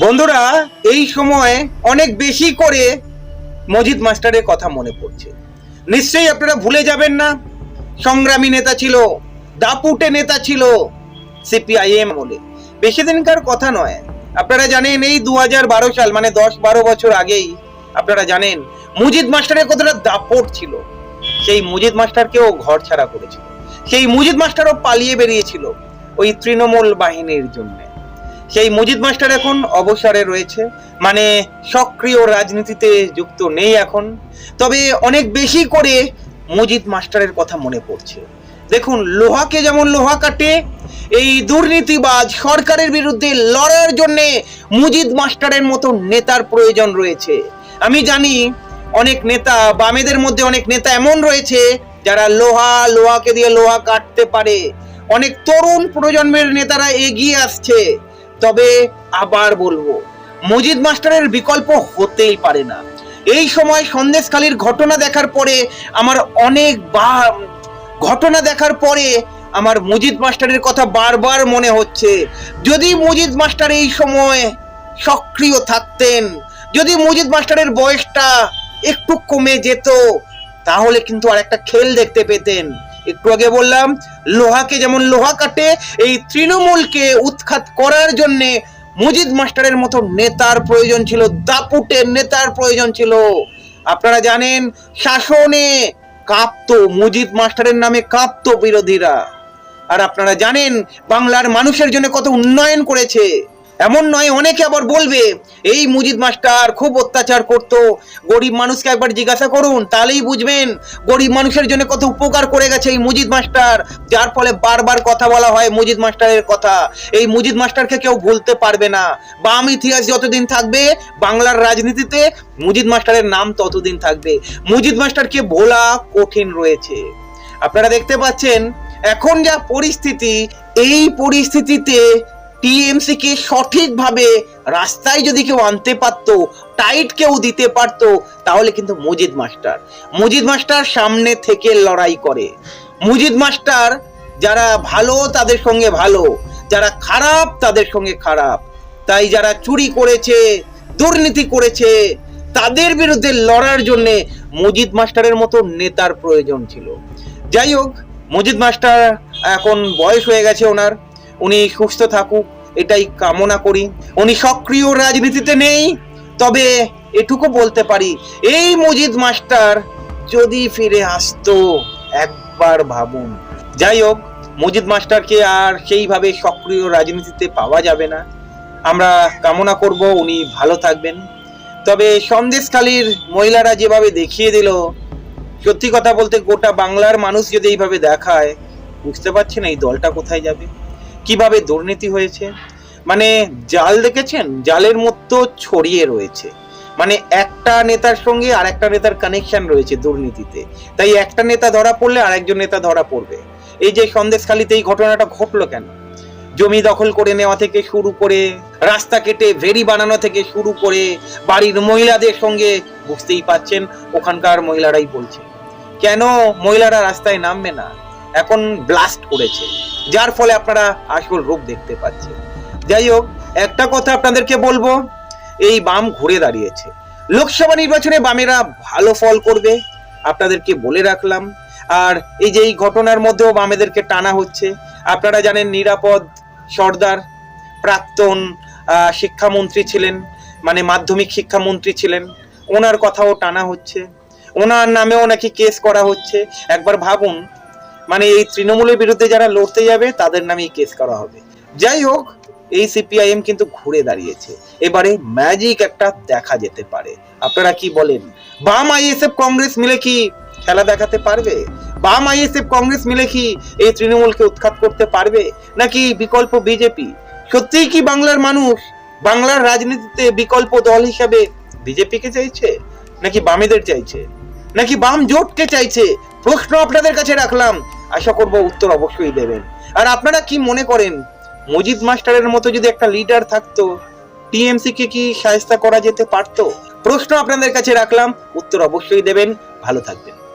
বন্ধুরা, এই সময় অনেক বেশি করে মজিদ মাস্টারের কথা মনে পড়ছে। নিশ্চয়ই আপনারা ভুলে যাবেন না, সংগ্রামী নেতা ছিল, দাপুটে নেতা ছিল, সিপিআইএম বলে। বেশি দিনকার কথা নয়। আপনারা জানেন, এই দু বারো সাল মানে দশ বারো বছর আগেই আপনারা জানেন, মুজিদ মাস্টারের কতটা দাপট ছিল। সেই মুজিদ মাস্টারকেও ঘর ছাড়া করেছিল। সেই মুজিদ মাস্টারও পালিয়ে বেরিয়েছিল ওই তৃণমূল বাহিনীর জন্য। সেই মুজিদ মাস্টার এখন অবসরে রয়েছে। মানে সক্রিয় রাজনীতিতে যুক্ত নেই এখন। তবে অনেক বেশি করে মুজিদ মাস্টারের কথা মনে পড়ছে। দেখুন, লোহাকে যেমন লোহা কাটে, এই দুর্নীতিবাজ সরকারের বিরুদ্ধে লড়ার জন্য মুজিদ মাস্টারের মতো নেতার প্রয়োজন রয়েছে। আমি জানি অনেক নেতা বামেদের মধ্যে অনেক নেতা এমন রয়েছে যারা লোহা, লোহাকে দিয়ে লোহা কাটতে পারে। অনেক তরুণ প্রজন্মের নেতারা এগিয়ে আসছে। তবে আবার বলব, মজিদ মাস্টারের বিকল্প হতেই পারে না। এই সময় সন্দেশখালীর ঘটনা দেখার পরে আমার অনেক বা ঘটনা দেখার পরে আমার মজিদ মাস্টারের কথা বারবার মনে হচ্ছে। যদি মজিদ মাস্টার এই সময় সক্রিয় থাকতেন, যদি মুজিদ মাস্টারের বয়সটা একটু কমে যেত, তাহলে কিন্তু আর একটা খেল দেখতে পেতেন। একটু আগে বললাম, লোহাকে যেমন লোহা কাটে, এই তৃণমূলকে উৎখাত করার জন্য মুজিদ মাস্টারের মতো নেতার প্রয়োজন ছিল, দাপুটের নেতার প্রয়োজন ছিল। আপনারা জানেন, শাসনে কাঁপতো, মুজিদ মাস্টারের নামে কাঁপতো বিরোধীরা। আর আপনারা জানেন, বাংলার মানুষের জন্য কত উন্নয়ন করেছে। এমন নয়, অনেকে আবার বলবে, এই মুজিদ মাস্টার খুব অত্যাচার করত। গরিব মানুষকে একবার জিজ্ঞাসা করুন, তাহলেই বুঝবেন গরিব মানুষের জন্য কত উপকার করে গেছে এই মুজিদ মাস্টার। যার ফলে বারবার কথা বলা হয় মুজিদ মাস্টারের কথা। এই মুজিদ মাস্টারকে কেউ ভুলতে পারবে না। বাম ইতিহাস যতদিন থাকবে, বাংলার রাজনীতিতে মুজিদ মাস্টারের নাম ততদিন থাকবে। মুজিদ মাস্টারকে ভোলা কঠিন রয়েছে। আপনারা দেখতে পাচ্ছেন, এখন যা পরিস্থিতি, এই পরিস্থিতিতে টিএমসি কে সঠিকভাবে রাস্তায় যদি কেউ আনতে পারতো, টাইট কেউ দিতে পারতো, তাহলে কিন্তু মজিদ মাস্টার। মজিদ মাস্টার সামনে থেকে লড়াই করে। মজিদ মাস্টার যারা ভালো, তাদের সঙ্গে ভালো। যারা খারাপ, তাদের সঙ্গে খারাপ। তাই যারা চুরি করেছে, দুর্নীতি করেছে, তাদের বিরুদ্ধে লড়ার জন্যে মজিদ মাস্টারের মতো নেতার প্রয়োজন ছিল। যাই হোক, মজিদ মাস্টার এখন বয়স হয়ে গেছে ওনার। উনি সুস্থ থাকুক, এটাই কামনা করি। উনি সক্রিয় রাজনীতিতে নেই, তবে এটুকু বলতে পারি, এই মজিদ মাস্টার যদি ফিরে আসতো, একবার ভাবুন। যাই হোক, মজিদ মাস্টারকে আর সেইভাবে সক্রিয় রাজনীতিতে পাওয়া যাবে না। আমরা কামনা করব উনি ভালো থাকবেন। তবে সন্দেশখালীর মহিলারা যেভাবে দেখিয়ে দিল, সত্যি কথা বলতে গোটা বাংলার মানুষ যদি এইভাবে দেখায়, বুঝতে পারছেন এই দলটা কোথায় যাবে। কীভাবে দুর্নীতি হয়েছে? মানে জাল দেখেছেন? জালের মতো ছড়িয়ে রয়েছে। মানে একটা নেতার সঙ্গে আর একটা নেতার কানেকশন রয়েছে দুর্নীতিতে। তাই একটা নেতা ধরা পড়লে আরেকজন নেতা ধরা পড়বে। এই যে সন্দেশখালিতে এই ঘটনাটা ঘটলো কেন? জমি দখল করে নেওয়া থেকে শুরু করে, রাস্তা কেটে ভেরি বানানো থেকে শুরু করে, বাড়ির মহিলাদের সঙ্গে, বুঝতেই পাচ্ছেন ওখানকার মহিলারাই বলছে। কেন মহিলারা রাস্তায় নামবে না? এখন ব্লাস্ট করেছে। যার ফলে আপনারা আসল রূপ দেখতে পাচ্ছেন। যাই হোক, একটা কথা আপনাদেরকে বলব, এই বাম ঘুরে দাঁড়িয়েছে। লোকসভা নির্বাচনে বামেরা ভালো ফল করবে, আপনাদেরকে বলে রাখলাম। আর এই যে এই ঘটনার মধ্যেও বামেদেরকে টানা হচ্ছে, আপনারা জানেন নিরাপদ সর্দার, প্রাক্তন শিক্ষামন্ত্রী ছিলেন মানে মাধ্যমিক শিক্ষামন্ত্রী ছিলেন, ওনার কথাও টানা হচ্ছে। ওনার নামেও নাকি কেস করা হচ্ছে। একবার ভাবুন মানে এই তৃণমূলের বিরুদ্ধে যারা লড়তে যাবে, তাদের নামেই কেস করা হবে। যাই হোক, এই সিপিআইএম কিন্তু ঘুরে দাঁড়িয়েছে। এবারে ম্যাজিক একটা দেখা যেতে পারে। আপনারা কি বলেন? বাম আইএসএফ কংগ্রেস মিলে কি খেলা দেখাতে পারবে? বাম আইএসএফ কংগ্রেস মিলে কি এই তৃণমূলকে উৎখাত করতে পারবে? নাকি বিকল্প বিজেপি? সত্যিই কি বাংলার মানুষ বাংলার রাজনীতিতে বিকল্প দল হিসাবে বিজেপিকে চাইছে? নাকি বামেদের চাইছে? নাকি বাম জোটকে চাইছে? প্রশ্ন আপনাদের কাছে রাখলাম। আশা করব উত্তর অবশ্যই দেবেন। আর আপনারা কি মনে করেন, মজিদ মাস্টারের মতো যদি একটা লিডার থাকতো টিএমসি কে কি সাহায্য করা যেতে পারতো? প্রশ্ন আপনাদের কাছে রাখলাম, উত্তর অবশ্যই দেবেন, ভালো থাকবেন।